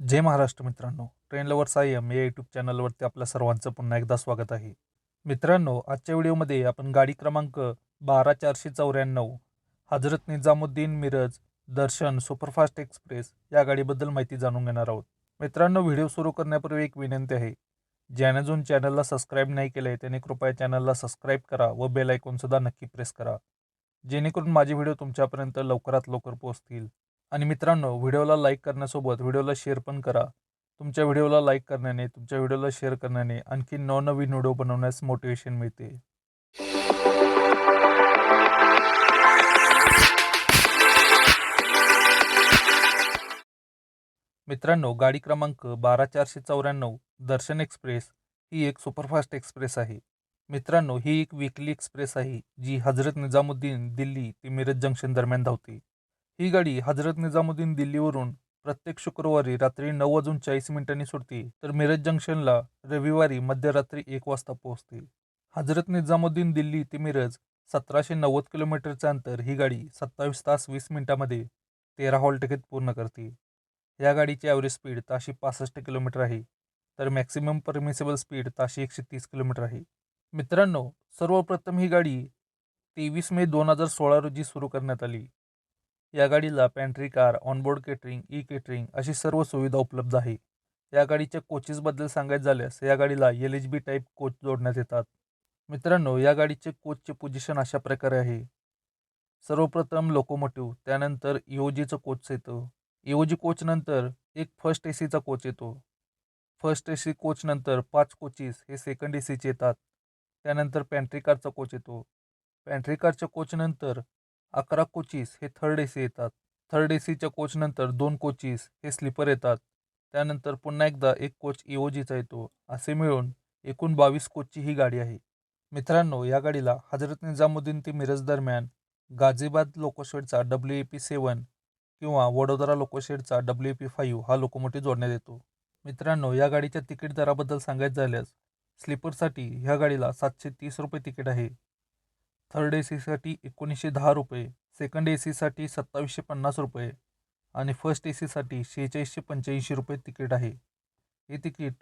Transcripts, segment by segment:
जय महाराष्ट्र मित्रांनो. Train lover Sayam या YouTube चॅनलवरती आपल्या सर्वांचं पुन्हा एकदा स्वागत आहे. मित्रांनो आजच्या व्हिडिओमध्ये आपण गाडी क्रमांक बारा चारशे चौऱ्याण्णव हजरत निजामुद्दीन मिरज दर्शन सुपरफास्ट एक्सप्रेस या गाडीबद्दल माहिती जाणून घेणार आहोत. मित्रांनो व्हिडिओ सुरू करण्यापूर्वी एक विनंती आहे. ज्याने अजून चॅनलला सबस्क्राईब नाही केलं आहे त्याने कृपया चॅनलला सबस्क्राईब करा व बेल आयकॉनसुद्धा नक्की प्रेस करा. जेणेकरून माझे व्हिडिओ तुमच्यापर्यंत लवकरात लवकर पोहोचतील. आणि मित्रांनो व्हिडिओला लाईक करण्यासोबत व्हिडिओला शेअर पण करा. तुमच्या व्हिडिओला लाईक करण्याने तुमच्या व्हिडिओला शेअर करण्याने आणखी नवनवीन व्हिडिओ बनवण्यास मोटिवेशन मिळते. मित्रांनो गाडी क्रमांक बारा चारशे चौऱ्याण्णव दर्शन एक्सप्रेस ही एक सुपरफास्ट एक्सप्रेस आहे. मित्रांनो ही एक विकली एक्सप्रेस आहे जी हजरत निजामुद्दीन दिल्ली ते मिरज जंक्शन दरम्यान धावते. ही गाडी हजरत निजामुद्दीन दिल्लीवरून प्रत्येक शुक्रवारी रात्री नऊ वाजून चाळीस मिनिटांनी सुटते तर मिरज जंक्शनला रविवारी मध्यरात्री एक वाजता पोहोचते. हजरत निजामुद्दीन दिल्ली ते मिरज सतराशे नव्वद किलोमीटरचं अंतर ही गाडी सत्तावीस तास वीस मिनिटांमध्ये तेरा हॉल टिकीट पूर्ण करते. या गाडीची ॲव्हरेज स्पीड ताशी पासष्ट किलोमीटर आहे तर मॅक्सिमम परमिसेबल स्पीड ताशी एकशे तीस किलोमीटर आहे. मित्रांनो सर्वप्रथम ही गाडी तेवीस मे दोन हजार सोळा रोजी सुरू करण्यात आली. या गाडीला pantry car onboard catering e catering अशी सर्व सुविधा उपलब्ध आहे. या गाडीच्या कोचेसबद्दल सांगायचं झाल्यास या गाडीला L H B type coach जोडण्यात येतात. मित्रांनो या गाडीचे कोचचे पोझिशन अशा प्रकारे आहे. सर्वप्रथम लोकोमोटिव्ह त्यानंतर इओजीचं कोच येतं. इओजी कोचनंतर एक फर्स्ट ए सीचा कोच येतो. फर्स्ट ए सी कोचनंतर पाच कोचेस हे सेकंड ए सीचे येतात. त्यानंतर पॅन्ट्री कारचा कोच येतो. पॅन्ट्री कारच्या कोचनंतर अकरा कोचीस हे थर्ड ए सी येतात. थर्ड ए सीच्या कोचनंतर दोन कोचीस हे स्लीपर येतात. त्यानंतर पुन्हा एकदा एक कोच इओजीचा येतो. असे मिळून एकूण बावीस कोचची ही गाडी आहे. मित्रांनो या गाडीला हजरत निजामुद्दीन ते मिरज दरम्यान गाझिबाद लोकोशेडचा डब्ल्यू ए पी सेवन किंवा वडोदरा लोकोशेडचा डब्ल्यू ए पी फाईव्ह हा लोकोमोटिव्ह जोडण्यात येतो. मित्रांनो या गाडीच्या तिकीट दराबद्दल सांगायचं झाल्यास स्लीपरसाठी ह्या गाडीला सातशे तीस रुपये तिकीट आहे. थर्ड ए सीसाठी एकोणीसशे दहा रुपये सेकंड ए सीसाठी सत्तावीसशे पन्नास रुपये आणि फर्स्ट ए सीसाठी शेहेचाळीसशे पंच्याऐंशी रुपये तिकीट आहे. हे तिकीट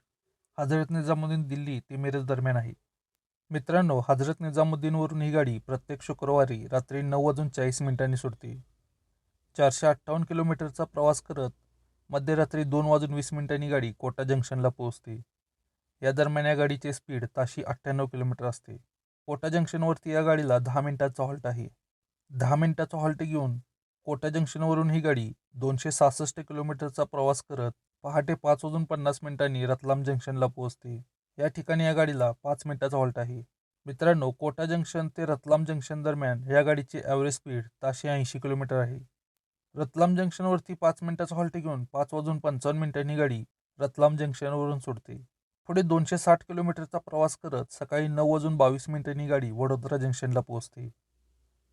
हजरत निजामुद्दीन दिल्ली ते मिरज दरम्यान आहे. मित्रांनो हजरत निजामुद्दीनवरून ही गाडी प्रत्येक शुक्रवारी रात्री नऊ वाजून चाळीस मिनिटांनी सुटते. चारशे अठ्ठावन्न किलोमीटरचा प्रवास करत मध्यरात्री दोन वाजून वीस मिनिटांनी गाडी कोटा जंक्शनला पोहोचते. या दरम्यान या गाडीचे स्पीड ताशी अठ्ठ्याण्णव किलोमीटर असते. कोटा जंक्शनवरती या गाडीला दहा मिनिटाचा हॉल्ट आहे. दहा मिनिटाचा हॉल्ट घेऊन कोटा जंक्शनवरून ही गाडी दोनशे सहासष्ट किलोमीटरचा प्रवास करत पहाटे पाच वाजून पन्नास मिनिटांनी रतलाम जंक्शनला पोहोचते. या ठिकाणी या गाडीला पाच मिनिटाचा हॉल्ट आहे. मित्रांनो कोटा जंक्शन ते रतलाम जंक्शन दरम्यान या गाडीची ॲव्हरेज स्पीड ताशे ऐंशी किलोमीटर आहे. रतलाम जंक्शनवरती पाच मिनिटाचा हॉल्ट घेऊन पाच वाजून पंचावन्न मिनिटांनी गाडी रतलाम जंक्शनवरून सुटते. पुढे दोनशे साठ किलोमीटरचा प्रवास करत सकाळी नऊ वाजून बावीस मिनिटांनी गाडी वडोदरा जंक्शनला पोहोचते.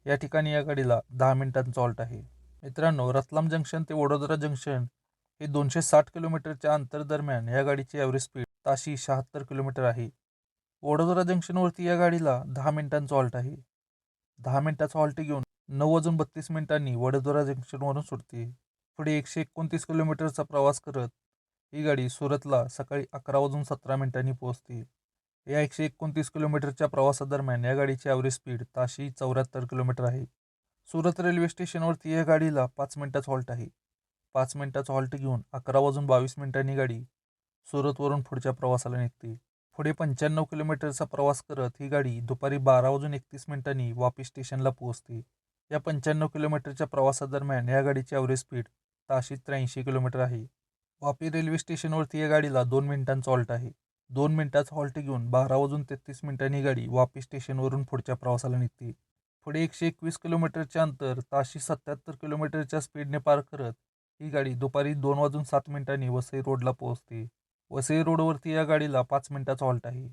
या ठिकाणी या गाडीला दहा मिनिटांचा हॉल्ट आहे. मित्रांनो रतलाम जंक्शन ते वडोदरा जंक्शन हे दोनशे साठ किलोमीटरच्या अंतर दरम्यान या गाडीची ॲव्हरेज स्पीड ताशी शहात्तर किलोमीटर आहे. वडोदरा जंक्शनवरती या गाडीला दहा मिनिटांचा हॉल्ट आहे. दहा मिनिटाचा हॉल्ट घेऊन नऊ वाजून बत्तीस मिनिटांनी वडोदरा जंक्शनवरून सुटते. पुढे एकशे एकोणतीस किलोमीटरचा प्रवास करत ही गाडी सुरतला सकाळी अकरा वाजून सतरा मिनिटांनी पोहोचते. या एकशे एकोणतीस किलोमीटरच्या प्रवासादरम्यान या गाडीची ॲव्हरेज स्पीड ताशी चौऱ्याहत्तर किलोमीटर आहे. सुरत रेल्वे स्टेशनवरती या गाडीला पाच मिनिटाचा हॉल्ट आहे. पाच मिनिटाचा हॉल्ट घेऊन अकरा वाजून बावीस मिनिटांनी गाडी सुरतवरून पुढच्या प्रवासाला निघते. पुढे पंच्याण्णव किलोमीटरचा प्रवास करत ही गाडी दुपारी बारा वाजून एकतीस मिनिटांनी वापी स्टेशनला पोहोचते. या पंच्याण्णव किलोमीटरच्या प्रवासादरम्यान या गाडीची ॲव्हरेज स्पीड ताशी त्र्याऐंशी किलोमीटर आहे. वापी रेल्वे स्टेशनवरती या गाडीला दोन मिनिटांचा हॉल्ट आहे. दोन मिनिटाचा हॉल्ट घेऊन बारा वाजून तेहतीस मिनिटांनी गाडी वापी स्टेशनवरून पुढच्या प्रवासाला निघते. पुढे एकशे एकवीस किलोमीटरचे अंतर ताशी सत्याहत्तर किलोमीटरच्या स्पीडने पार करत ही गाडी दुपारी दोन वाजून सात मिनिटांनी वसई रोडला पोहोचते. वसई रोडवरती या गाडीला पाच मिनिटाचा हॉल्ट आहे.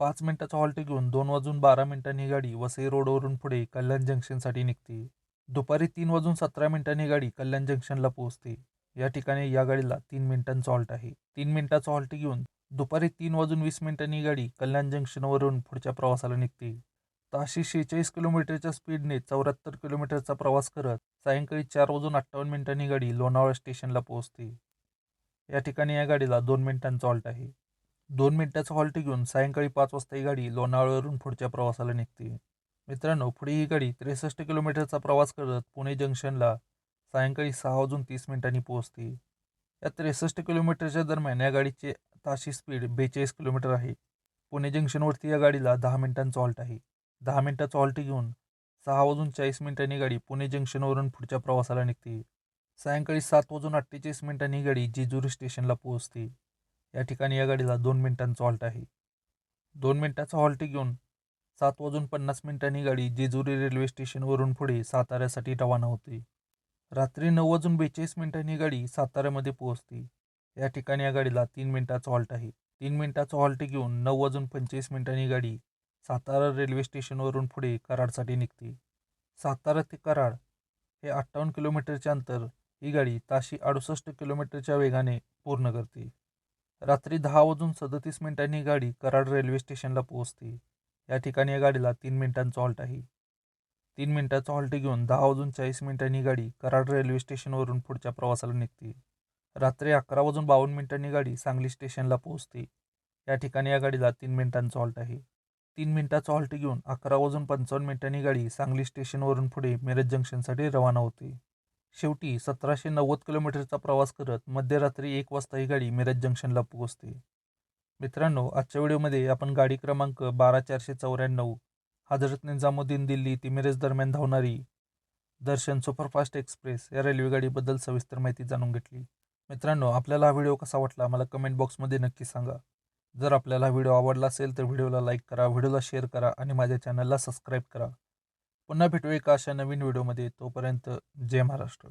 पाच मिनिटाचा हॉल्ट घेऊन दोन वाजून बारा मिनिटांनी गाडी वसई रोडवरून पुढे कल्याण जंक्शनसाठी निघते. दुपारी तीन वाजून सतरा मिनिटांनी गाडी कल्याण जंक्शनला पोहोचते. या ठिकाणी या गाडीला तीन मिनिटांचा हॉल्ट आहे. तीन मिनिटाचा हॉल्ट घेऊन दुपारी तीन वाजून वीस मिनिटांनी गाडी कल्याण जंक्शनवरून पुढच्या प्रवासाला निघते. ताशी शेहेचाळीस किलोमीटरच्या स्पीडने चौऱ्याहत्तर किलोमीटरचा प्रवास करत सायंकाळी चार वाजून अठ्ठावन्न मिनिटांनी गाडी लोणावळा स्टेशनला पोहोचते. या ठिकाणी या गाडीला दोन मिनिटांचा हॉल्ट आहे. दोन मिनिटाचा हॉल्ट घेऊन सायंकाळी पाच वाजता ही गाडी लोणावळ्यावरून पुढच्या प्रवासाला निघते. मित्रांनो पुढे ही गाडी त्रेसष्ट किलोमीटरचा प्रवास करत पुणे जंक्शनला सायंकाळी सहा वाजून तीस मिनिटांनी पोहोचते. या त्रेसष्ट किलोमीटरच्या दरम्यान या गाडीचे ताशी स्पीड बेचाळीस किलोमीटर आहे. पुणे जंक्शनवरती या गाडीला दहा मिनिटांचा हॉल्ट आहे. दहा मिनिटाचा हॉल्ट घेऊन सहा वाजून चाळीस मिनिटांनी गाडी पुणे जंक्शनवरून पुढच्या प्रवासाला निघते. सायंकाळी सात वाजून अठ्ठेचाळीस मिनिटांनी गाडी जेजुरी स्टेशनला पोहोचते. या ठिकाणी या गाडीला दोन मिनिटांचा हॉल्ट आहे. दोन मिनिटाचा हॉल्ट घेऊन सात वाजून पन्नास मिनिटांनी गाडी जेजुरी रेल्वे स्टेशनवरून पुढे साताऱ्यासाठी रवाना होते. रात्री नऊ वाजून बेचाळीस मिनिटांनी गाडी साताऱ्यामध्ये पोहोचते. या ठिकाणी या गाडीला तीन मिनिटाचा हॉल्ट आहे. तीन मिनिटाचा हॉल्ट घेऊन नऊ वाजून पंचेचाळीस मिनिटांनी गाडी सातारा रेल्वे स्टेशनवरून पुढे कराडसाठी निघते. सातारा ते कराड हे अठ्ठावन्न किलोमीटरचे अंतर ही गाडी ताशी अडुसष्ट किलोमीटरच्या वेगाने पूर्ण करते. रात्री दहा वाजून सदतीस मिनिटांनी गाडी कराड रेल्वे स्टेशनला पोहोचते. या ठिकाणी या गाडीला तीन मिनिटांचा हॉल्ट आहे. तीन मिनिटाचा हॉल्ट घेऊन दहा वाजून चाळीस मिनिटांनी गाडी कराड रेल्वे स्टेशनवरून पुढच्या प्रवासाला निघते. रात्री अकरा वाजून बावन्न मिनिटांनी गाडी सांगली स्टेशनला पोहोचते. या ठिकाणी या गाडीला तीन मिनिटांचा हॉल्ट आहे. तीन मिनिटाचा हॉल्ट घेऊन अकरा वाजून पंचावन्न मिनिटांनी गाडी सांगली स्टेशनवरून पुढे मिरज जंक्शनसाठी रवाना होते. शेवटी सतराशे नव्वद किलोमीटरचा प्रवास करत मध्यरात्री एक वाजता ही गाडी मिरज जंक्शनला पोहोचते. मित्रांनो आजच्या व्हिडिओमध्ये आपण गाडी क्रमांक बारा चारशे चौऱ्याण्णव हजरत निजामुद्दीन दिल्ली ते मिरज दरम्यान धावणारी दर्शन सुपरफास्ट एक्सप्रेस या रेल्वेगाडीबद्दल सविस्तर माहिती जाणून घेतली. मित्रांनो आपल्याला हा व्हिडिओ कसा वाटला मला कमेंट बॉक्समध्ये नक्की सांगा. जर आपल्याला हा व्हिडिओ आवडला असेल तर व्हिडिओला लाईक करा व्हिडिओला शेअर करा आणि माझ्या चॅनलला सबस्क्राईब करा. पुन्हा भेटू एका अशा नवीन व्हिडिओमध्ये तोपर्यंत जय महाराष्ट्र.